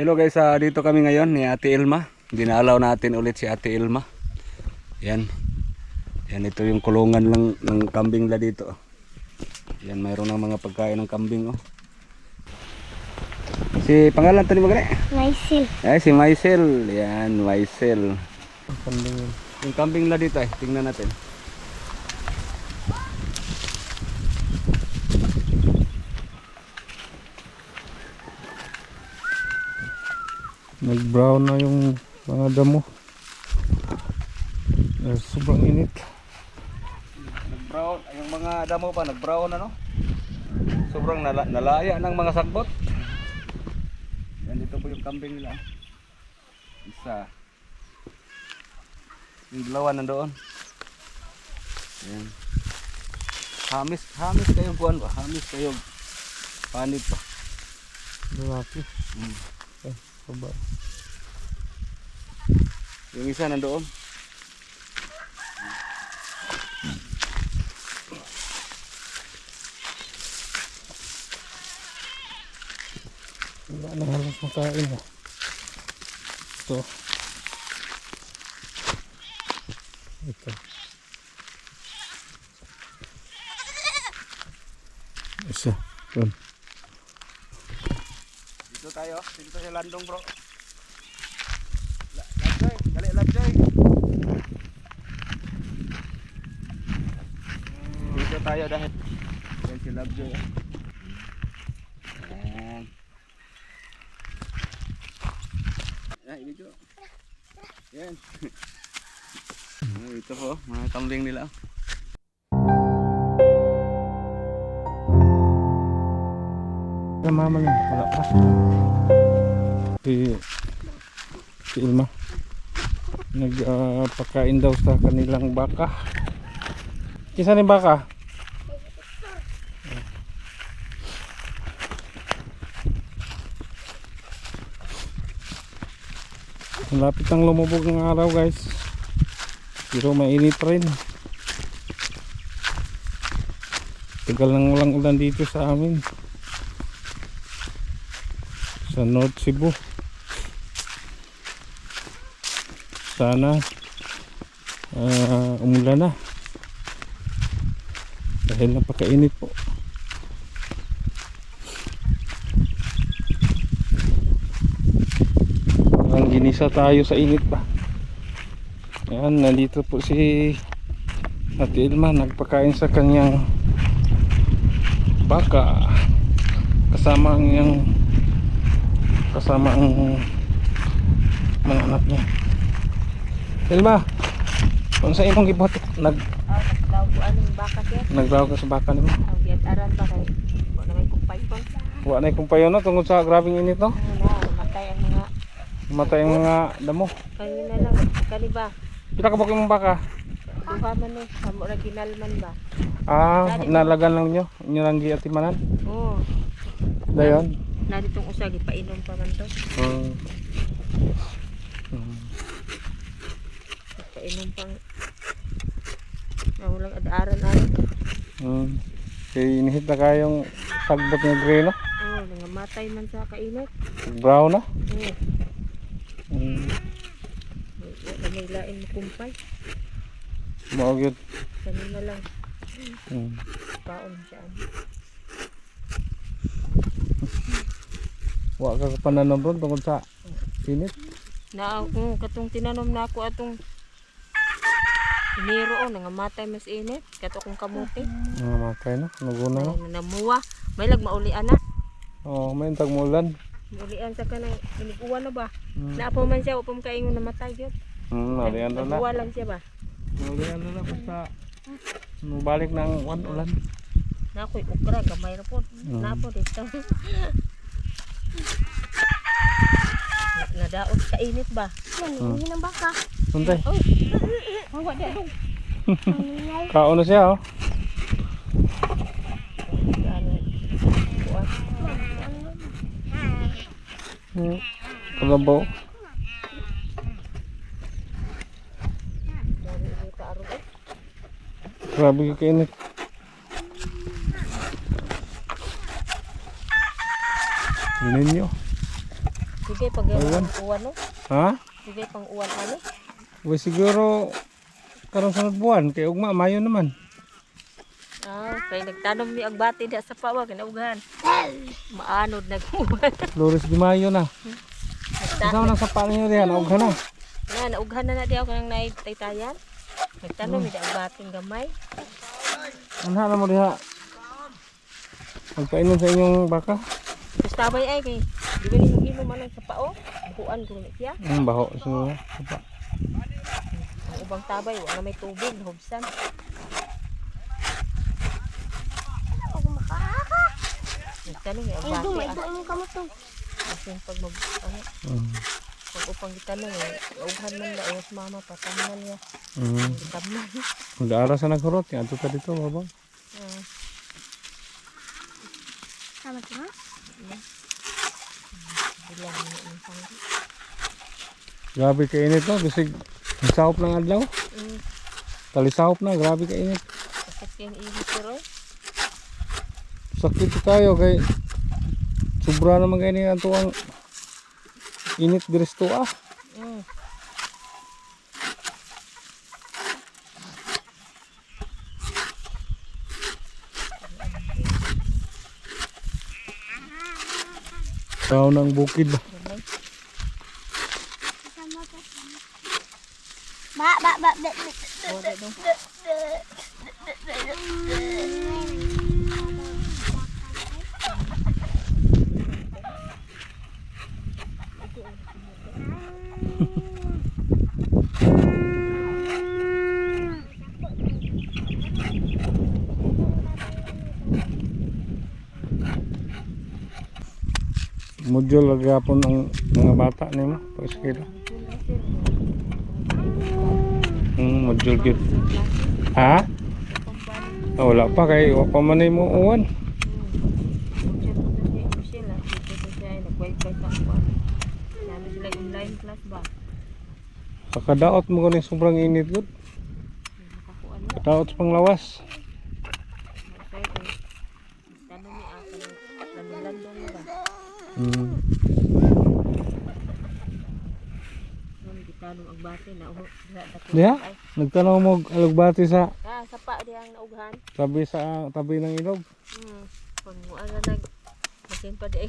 Hello guys, ah, dito kami ngayon ni Ate Ilma. Dinalaw natin ulit si Ate Ilma. Yan. Yan, ito yung kulungan lang ng kambing la dito. Yan, mayroon ng mga pagkain ng kambing oh. Si pangalan tani mo gani? Mysil. Ay, si Maisel. Yan, Maisel. Yung kambing la dito eh, tingnan natin. Nag-brown na yung mga damo. Dahil sobrang init. Nag-brown, yung mga damo pa nag-brown ano? Sobrang nala nalaya ng mga sagbot. Yan dito po yung kambing nila. Isa. Yung dalawa nandoon. Yan. Hamis, hamis kayo buwan ba? Hamis kayo. Panit pa. Lalaki. Mm. Eh, baba. Yung isa nandoon. Wala na halos makain mo. Ito. Ito. Isa. Dito tayo, dito sa landong bro. La- Labjoy, dali Labjoy. Dito tayo dahil yan si Labjoy. ah. Yan. Ay, video. Yan. Oh, ito po, mga kambing nila. Mama yun. Wala pa. Si, si Ilma. Nagpakain daw sa kanilang baka. Kisa ni baka? Malapit ang lumubog ng araw guys. Pero mainit rin. Tagal nang walang ulan dito sa amin sa North Cebu sana uh, umulan na dahil napakainit po ginisa tayo sa init pa yan nandito po si Ate Ilma. Nagpakain sa kanyang baka. Kasama ang yung kasama ang mga anak niya. Ilma kung sa imong gibot nag Oh, naglaw aning baka siya. naglaw ka sa baka nimo diyan aran ba kay wala may kumpay pa. wa na kumpayo no? Tungod sa grabing init no? Ano na, matay ang mga matay ang mga damo kanina lang kani ba? pila ka bukid mong baka Duha man eh, kamo ra ginalman ba? ah nalagan lang nyo inyo lang giatimanan Oo. dayon Na ditong usa gipainom pa man to. Hmm. Hmm. Painom pang na walang adaaran-aran. Hmm. kaya inihit na kayong sagbot ng greno Oh, nangamatay man sa kainit. brown na Oo. Hmm. Wala may lain mo kumpay. mao gyud Kanina lang hmm. paon siya. wa ka pananom ron tungod sa init Na um, katong tinanom na ako atong Enero oh, nangamatay mas init. Kato kong kamuti. mga matay no naguna May namuwa. May lag mauli ana. oh may tag Maulian sa kanang iniguan na ba? Hmm. Naapo man siya upang kaingon namatay gyud. Hmm, nalian na na. Nabuwa lang siya ba? Nalian na na basta balik ng one ulan. Na ako'y ukra gamay. Na po dito. Na- Nadaot ka init ba? Hmm. ng baka. Suntay. Oh, wa da dong. Kaon na siya oh. Kagabaw. Grabe ka kainit. Tingnan nyo. Sige, pag uwan, no? Ha? Sige, pang uwan ano? Uy, siguro karon sa buwan. Kaya ugma, mayo naman. Kay nagtanom mi ang bati da sa pawa kinaugan. Maanod nag-uwan. Flores de Mayo na. Kasama na sa paano niyo diyan, ugha na. Na, naughan na na di ako nang naitaytayan. Nagtanom mi da ang bating gamay. Anha na mo diha. Magpainom sa inyong baka. Tapos tabay ay kay di ba ni imo man ang sa pao? Bukuan ko na siya. Ang baho. Apa. Ang ubang tabay wala may tubig, hubsan. Nagtanom mi ang bati. ah. Kasi pag mag ano, Mm. pag upang gitanong eh, naughan man na ayos mama patamnan niya. Mm. Gitamnan. Mag-aaral sa naghurot, yan ato ta dito, baba. Ah. Bilang mo ang pangit. Grabe ka init no, bisig sahop ng adlaw. Mm, Talisahop na, grabe ka init. Kasi yung ihip pero Sakit tayo kay sobra naman kayo niya ang init diris to ah. mm. Tao ng bukid ba? Ba, ba, Module gapon ang mga bata nimo pag sakila. Hmm, module gyud. Ha? Ah, wala pa kay wa pa man mo uwan. Kakadaot mo kani sobrang init gud. Kadaot sa panglawas. Pwede. Tanong ni ako ng lamilandong ba? Hmm. Nung gitanong ang bati na uho. Sa. Diha? Nagtanaw mo alugbati sa ah, sapa di ang naughan. tabi sa tabi ng ilog. Hmm. Kung mo ano nag masin pa di.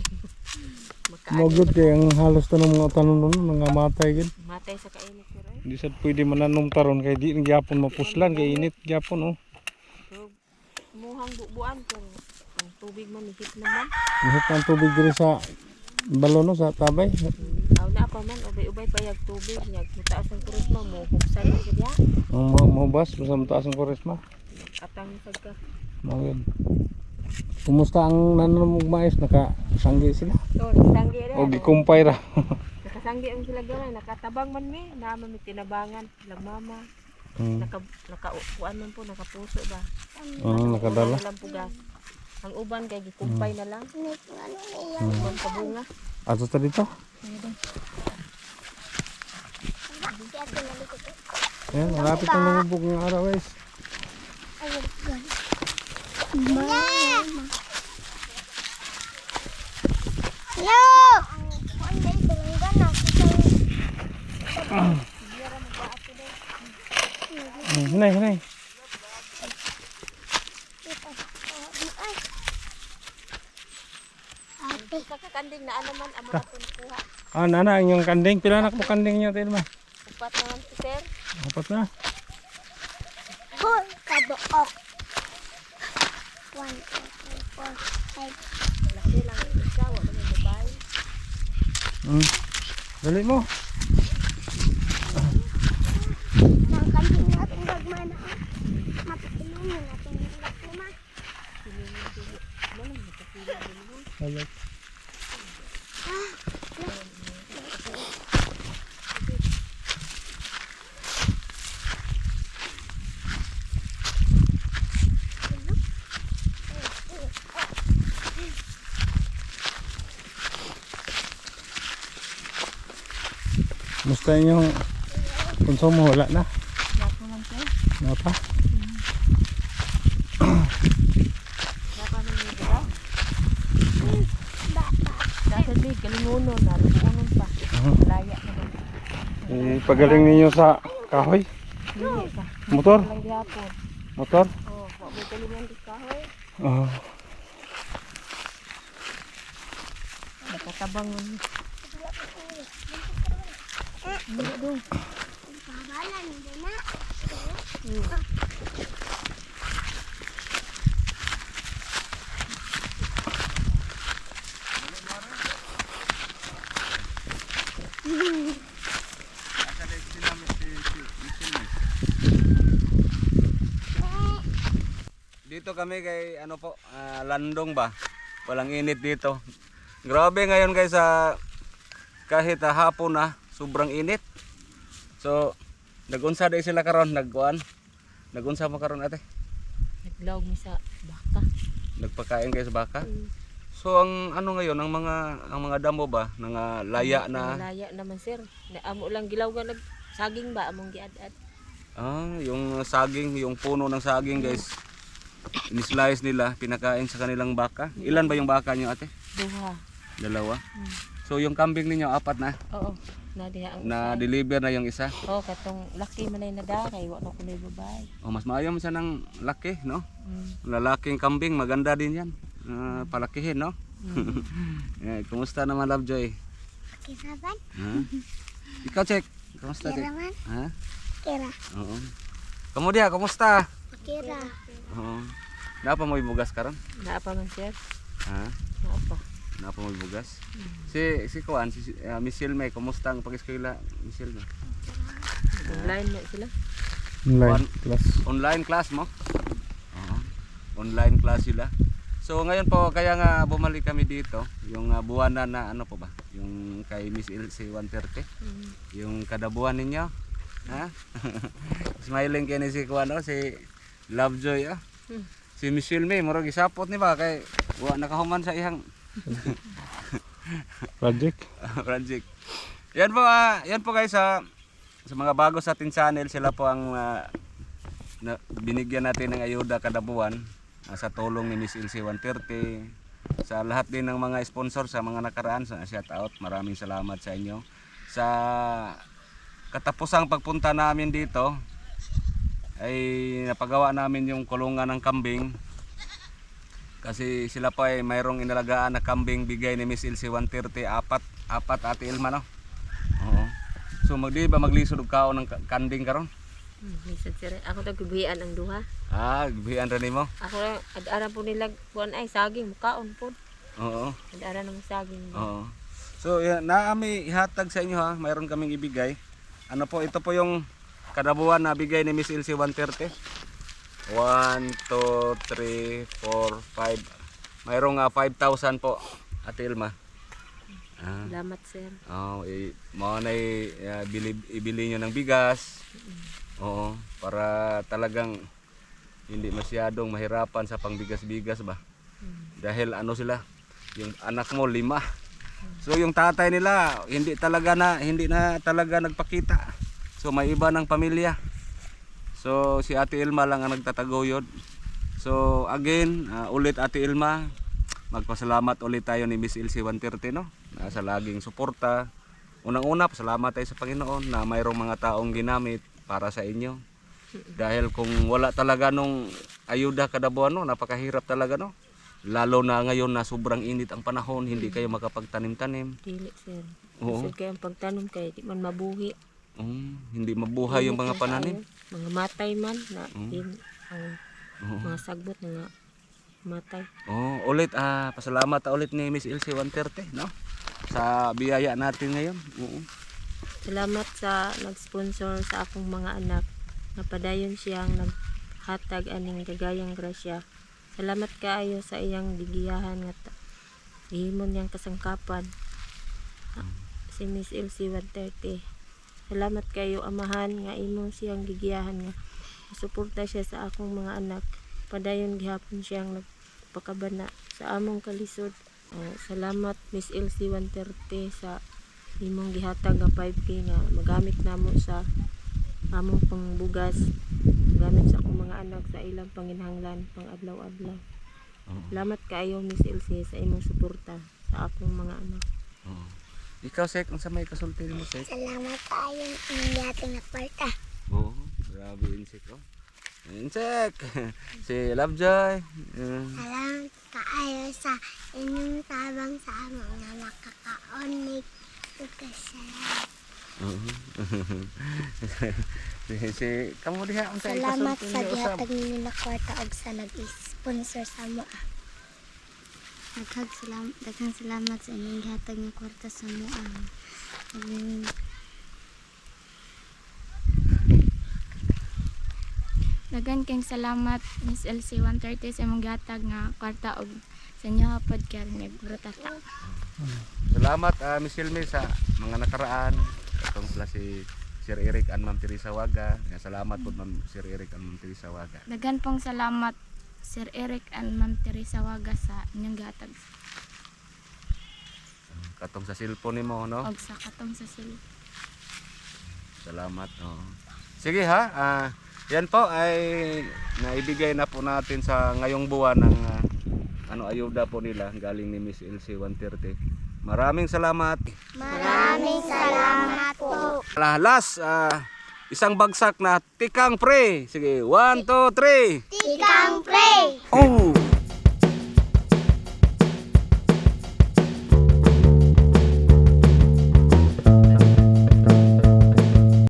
Makaano. Mo gud kay ang halos tanong mga tanon nun mga matay gid. Matay sa kainit pero eh. Di sad pwede mananom taron kay di gyapon mapuslan kay init gyapon oh. So, muhang bubuan kung ang tubig man naman. Mahit ang tubig diri sa balon no sa tabay. Aw na pa man ubay-ubay pa yag tubig yag mutaas ang kurisma mo huksan na siya Ang mga mahubas basta mataas ang koresma. atang sad ka. Mo yun. Kumusta ang nanom og mais nakasanggi sila? So, nakasanggi ra. O gikumpay ra. Nakasanggi ang sila gamay nakatabang man mi naman mi tinabangan sila mama. Hmm. Naka nakakuan man po nakapuso ba. Oh, nakadala. Uban lang pugas. Ang uban kay gikumpay na lang. Hmm. Uban ka bunga. Ato ta dito. Ayan, malapit ang lumubog ng araw guys. Hello! Ang dahil tulungan na. Hmm, hinay, hinay. Ate, Sa kakanding na naman amo na kuha. Ah, nana, ang yung kanding. Pila na mo kanding niya, Tilma? Upat naman si sir. Apat na. four, kadook. One, two, three, four, five. Laki lang ang isa, wala may babae. Hmm. Dali mo. Nang kambing natin gagmana. Mapatinunin natin yung ulat lima. Hello. Musta yung konsumo? Wala na. Sir. Wala pa. Lapo man yung dira. Bata. Dati Sabi, kalingunon, nalubuunon pa. Ah. Laya naman. Eh, pagaling ninyo sa kahoy? Pa. Motor? Motor? Oh, wa mo kalingan di kahoy. Ah. Nakatabangon. Dili do. Kabalan, hindi. Dito kami kay ano po, ah, Landong ba? Walang init dito. Grabe ngayon guys sa kahit ah, hapon na, sobrang init. So, nagunsa day sila karon, nagkuan. Nagunsa mo karon ate? Naglawg mi sa baka. Nagpakain kayo sa baka. So ang ano ngayon, ang mga ang mga damo ba, nga laya na Laya naman sir. Na amo lang gilawgan nag saging ba among giad-ad. Ah, yung saging, yung puno ng saging guys. Inislice nila, pinakain sa kanilang baka. Ilan ba yung baka niyo ate? Duha. Dalawa. So yung kambing ninyo apat na Oo. Na diha ang na deliver na yung isa. Oh, katong laki man ay nadakay, wa na kunoy babae. Oh, mas maayo man siya ng laki, no? Mm. Lalaking kambing, maganda din yan. Ah, palakihin, no? eh, kumusta naman Lovejoy? Kiraban, Ha? Ikaw, Check. Kumusta, Check? kiraman, Ha? kira, Oo. Kamu dia, kumusta? kira. Oo. Napa mo ibugas karon? Naa pa man sir. Ha? Naa pa. Napa mo ibugas? Si si Kuan, si uh, Miss Silme, kumusta ang pag-eskwela, Miss Silme? Online na sila. Online class. Online class mo? Oo. Online class sila. So ngayon po kaya nga bumalik kami dito, yung uh, buwanan na ano po ba? Yung kay Miss Ilse 130, Mm. yung kada buwan ninyo. Ha? Smiling kay ni si Kuan oh, si Lovejoy ah. Hmm. Si Miss Silme, murag isapot ni ba kay wa nakahuman sa ihang Project. project. Yan po, ah, yan po guys sa sa mga bago sa ating channel, sila po ang ah, na, binigyan natin ng ayuda kada buwan ah, sa tulong ni Miss Ilse 130 sa lahat din ng mga sponsor sa mga nakaraan sa shout out maraming salamat sa inyo sa katapusang pagpunta namin dito ay napagawa namin yung kulungan ng kambing kasi sila pa ay mayroong inalagaan na kambing bigay ni Miss Ilse 130 apat apat ate Ilma no Oo. So magdi ba maglisod og kaon ng ka- kanding karon? Hmm, Minsan sir, ako tagbihian ang duha. Ah, gibihan ra nimo. Ako ad-ara po nila kuan ay saging, mukaon po. Oo. Ad-ara ng saging. Oo. So yan, naami ihatag sa inyo ha. Mayroon kaming ibigay. Ano po, ito po yung kada buwan na bigay ni Miss Ilse 130. 1 2 3 4 5. Mayroong ah, 5,000 po. Ate Ilma. Ah. Salamat sir. Oh, i mo na i- ah, bili, ibili nyo ng bigas. Oo, para talagang hindi masyadong mahirapan sa pangbigas-bigas ba. Dahil ano sila, yung anak mo lima. So yung tatay nila hindi talaga na hindi na talaga nagpakita. So may iba ng pamilya. So si Ate Ilma lang ang nagtataguyod. So again, ah, ulit Ate Ilma, magpasalamat ulit tayo ni Miss Ilse 130 no. Na sa laging suporta. Unang-una, pasalamat tayo sa Panginoon na mayroong mga taong ginamit para sa inyo. Dahil kung wala talaga nung ayuda kada buwan no, napakahirap talaga no. Lalo na ngayon na sobrang init ang panahon, hindi kayo makapagtanim-tanim. Dili sir. Oo. Sir kay ang pagtanom kay di man mabuhi. Mm, hindi mabuhay yung mga na pananim. Mga matay man na Mm. din ang Oo. mga sagbot nga matay. Oh, ulit ah pasalamat ulit ni Miss Ilse 130, no? Sa biyaya natin ngayon. Oo. Salamat sa nag-sponsor sa akong mga anak. Napadayon siyang naghatag aning gagayang grasya. Salamat kaayo sa iyang gigiyahan nga ta- gihimon niyang kasangkapan. Ah, Si Miss Elsie 130. Salamat kayo amahan nga imong siyang gigiyahan nga suporta siya sa akong mga anak. Padayon gihapon siyang nagpakabana sa among kalisod. Ah, salamat Miss Elsie 130 sa imong gihatag nga 5K nga magamit namo sa among pangbugas gamit sa akong mga anak sa ilang panginhanglan pang adlaw-adlaw Oo. salamat kaayo Miss Elsie sa imong suporta sa akong mga anak Oo. Ikaw, Sek, ang sa may kasulti mo, Sek. Salamat tayo ng yating na kwarta. Oo, grabe yun, Sek. Oh. Ayun, Sek. si Lovejoy. Uh, Salamat kaayo sa inyong tabang sa among na nakaka-onig Salamat. oo. si, si, kamu diha, ang sa Salamat sa gihatag ninyo na kwarta og sa nag-sponsor sa mo. Daghang salamat, daghang salamat sa inyong gihatag nga kwarta sa. Um, Dagan kayong salamat Miss LC 130 sa imong gatag nga kwarta og sa inyo hapad kay nagbrutata. Salamat, uh, Miss Hilmi, sa mga nakaraan. Itong sila si Sir Eric and Ma'am Teresa Waga. Nga, Salamat po, Ma'am Sir Eric and Ma'am Teresa Waga. Dagan pong salamat Sir Eric and Ma'am Teresa Waga sa inyong gatag Katong sa cellphone ni mo, no? og sa katong sa sil. Salamat. oo. Sige ha. ah, yan po ay naibigay na po natin sa ngayong buwan ng ah, ano ayuda po nila galing ni Miss LC 130. Maraming salamat. Maraming salamat po. Last, ah, isang bagsak na tikang pre. Sige, 1, 2, 3. Tikang pray! Oh,